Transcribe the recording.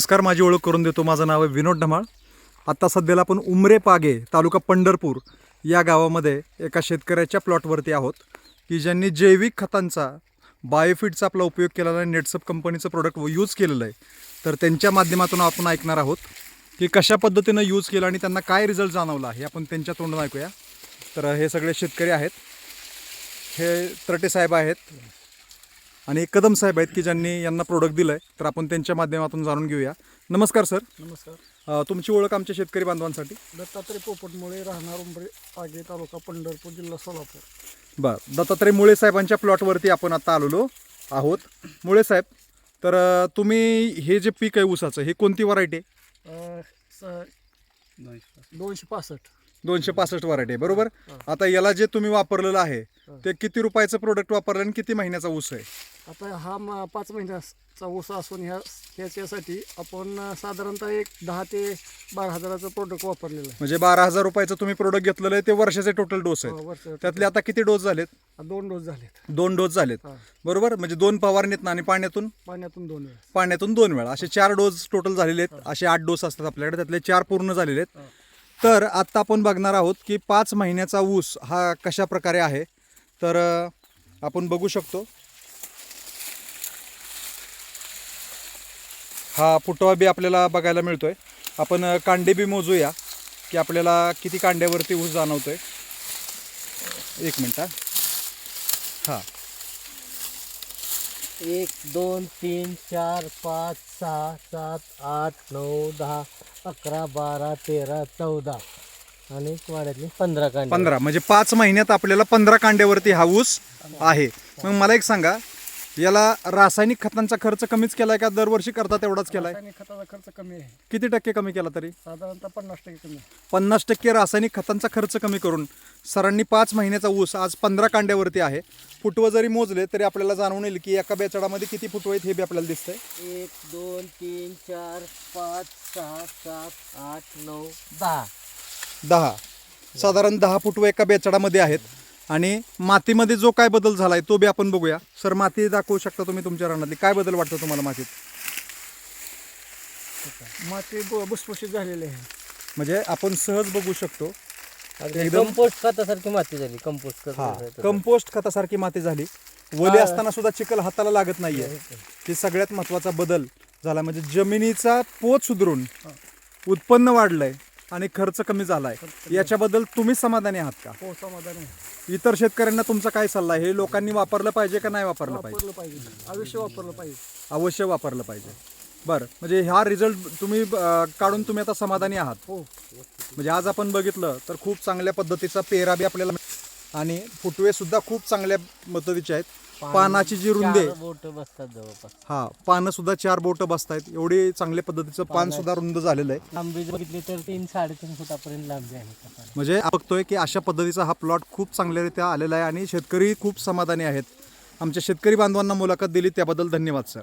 नमस्कार माझी ओळख करून देतो. माझं नाव आहे विनोद ढमाळ. आत्ता सध्याला आपण उमरे पागे तालुका पंढरपूर या गावामध्ये एका शेतकऱ्याच्या प्लॉटवरती आहोत की ज्यांनी जैविक खतांचा बायोफिटचा आपला उपयोग केलेला आहे. नेटसप कंपनीचं प्रोडक्ट यूज केलेलं आहे. तर त्यांच्या माध्यमातून आपण ऐकणार आहोत की कशा पद्धतीनं यूज केलं आणि त्यांना काय रिझल्ट जाणवला हे आपण त्यांच्या तोंडून ऐकूया. तर हे सगळे शेतकरी आहेत. हे तरटे साहेब आहेत. आणि कदम साहेब आहेत की ज्यांनी यांना प्रोडक्ट दिलं आहे तर आपण त्यांच्या माध्यमातून जाणून घेऊया. नमस्कार सर नमस्कार. अ, तुमची ओळख आमच्या शेतकरी बांधवांसाठी? दत्तात्रय पोपटमुळे राहणार उंबरे आगे तालुका पंढरपूर जिल्हा सोलापूर. बरं. दत्तात्रय मुळे साहेबांच्या प्लॉटवरती आपण आता आलेलो आहोत. मुळे साहेब तर अ, तुम्ही हे जे पीक आहे ऊसाचं हे कोणती व्हरायटी आहे? अं, स- दोनशे पासष्ट. दोनशे पासष्ट व्हरायटी आहे बरोबर? आता याला जे तुम्ही वापरलेलं आहे ते किती रुपयाचं प्रोडक्ट वापरलं आणि किती महिन्याचा ऊस आहे? आता हा म- पाच महिन्याचा ऊस असून ह्या ह्याच्यासाठी आपण साधारणतः एक दहा ते बारा हजाराचं प्रोडक्ट वापरलेलं आहे. म्हणजे बारा हजार रुपयाचं तुम्ही प्रोडक्ट घेतलेलं आहे ते वर्षाचे टोटल डोस हो, आहेत वर्ष त्यातले आता किती डोस झालेत? दोन डोस झालेत. दोन डोस झालेत. हा. बरोबर? म्हणजे दोन फवारणीत आणि पाण्यातून? पाण्यातून दोन वेळेस पाण्यातून दोन वेळा. असे चार डोस टोटल झालेले आहेत. असे आठ डोस असतात आपल्याकडे. त्यातले चार पूर्ण झालेले आहेत. तर आत्ता आपण बघणार आहोत की पाच महिन्याचा ऊस हा कशा प्रकारे आहे? तर अ, आपण बघू शकतो. हा फुटवा बी आपल्याला बघायला मिळतोय. आपण अ, कांडे बी मोजूया की आपल्याला किती कांड्यावरती ऊस जाणवतोय. एक मिनिट हा. हा. एक दोन तीन चार पाच सहा सात आठ नऊ दहा अकरा बारा तेरा चौदा आणि वाड्यातली पंधरा कांडे. पंधरा म्हणजे पाच महिन्यात आपल्याला पंधरा कांड्यावरती हा ऊस आहे. मग मला एक सांगा याला रासायनिक खतांचा खर्च कमीच केलाय का? दरवर्षी करता तेवढाच केलाय. रासायनिक खताचा खर्च कमी आहे. किती टक्के कमी केला तरी? साधारणतः पन्नास टक्के कमी आहे. पन्नास टक्के रासायनिक खतांचा खर्च कमी करून सरांनी पाच महिन्याचा ऊस आज पंधरा कांड्यावरती आहे. फुटवं जरी मोजले तरी आपल्याला जाणवून येईल की एका बेचडामध्ये किती फुटवं आहेत हे बी आपल्याला दिसतंय. एक दोन तीन चार पाच सहा सात आठ नऊ दहा. दहा. साधारण दहा फुटवं एका बेचडामध्ये आहेत. आणि मातीमध्ये जो काय बदल झालाय तो बी आपण बघूया. सर माती दाखवू शकता तुम्ही तुमच्या रानातली? काय बदल वाटतो तुम्हाला मातीत? माती भुसभुशीत झालेली आहे. म्हणजे आपण सहज बघू शकतो. अगदी एकदम- कंपोस्ट खतासारखी माती झाली कंपोस्ट हा खत कंपोस्ट खतासारखी माती झाली. ओली असताना सुद्धा चिखल हाताला लागत नाहीये. हे सगळ्यात महत्त्वाचा बदल झाला. म्हणजे जमिनीचा पोत सुधरून उत्पन्न वाढलंय. आणि खर्च कमी झालाय. याच्याबद्दल तुम्ही समाधानी आहात का? हो समाधान आहे. इतर शेतकऱ्यांना तुमचा काय सल्ला आहे? हे लोकांनी वापरलं पाहिजे का नाही वापरलं पाहिजे वापरलं पाहिजे? आयुष्य वापरलं पाहिजे. अवश्य वापरलं पाहिजे. बरं म्हणजे हा रिझल्ट तुम्ही अं, काढून तुम्ही आता समाधानी आहात. हो. म्हणजे आज आपण बघितलं तर खूप चांगल्या पद्धतीचा पेरा बी आपल्याला आणि फुटवे सुद्धा खूप चांगल्या पद्धतीचे आहेत. पानाची जी रुंदी. आहे बोट बसतात जवळपास. हा पानं सुद्धा चार बोटं बसतायत. एवढी चांगल्या पद्धतीचं पान सुद्धा रुंद झालेलं आहे. लांबी जर बघितली तर तीन साडेतीन फुटापर्यंत लांबी आहे. म्हणजे आपण बघतोय की अशा पद्धतीचा हा प्लॉट खूप चांगल्यारीत्या आलेला आहे आणि शेतकरी खूप समाधानी आहेत. आमच्या शेतकरी बांधवांना मुलाखत दिली त्याबद्दल धन्यवाद सर.